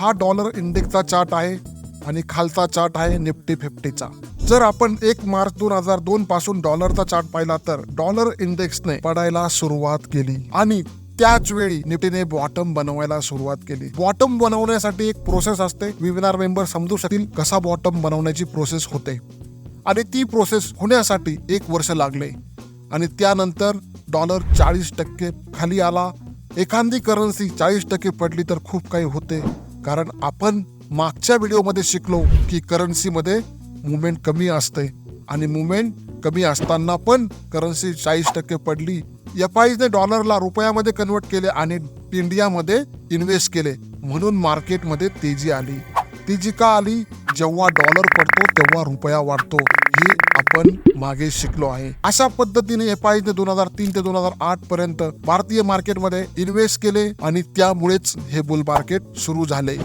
हा dollar इंडेक्सचा chart आहे आणि खालचा चार्ट आहे निफ्टी फिफ्टीचा. जर आपण एक मार्च दोन हजार दोन पासून डॉलरचा चार्ट पाहिला तर डॉलर इंडेक्सने पडायला सुरुवात केली आणि त्याच वेळी निफ्टीने बॉटम बनवायला सुरुवात केली. बॉटम बनवण्यासाठी एक प्रोसेस असते. वेबिनार मेंबर समजू शकतील कसा बॉटम बनवण्याची प्रोसेस होते. आणि ती प्रोसेस होण्यासाठी एक वर्ष लागले आणि त्यानंतर डॉलर चाळीस टक्के खाली आला. एखादी करन्सी चाळीस टक्के पडली तर खूप काही होते. कारण आपण मागच्या व्हिडिओमध्ये शिकलो की करन्सीमध्ये मुवमेंट कमी असते आणि मुवमेंट कमी असताना पण करन्सी चाळीस टक्के पडली. एफ डॉलरला रुपयामध्ये कन्वर्ट केले आणि इंडियामध्ये इन्व्हेस्ट केले. म्हणून मार्केटमध्ये तेजी आली. तेजी का आली? जेव्हा डॉलर पडतो तेव्हा रुपया वाढतो. हे आपण मागे शिकलो आहे. अशा पद्धतीने एफ ने दोन हजार तीन ते दोन हजार आठ पर्यंत भारतीय मार्केटमध्ये इन्व्हेस्ट केले आणि त्यामुळेच हे बुल मार्केट सुरू झाले.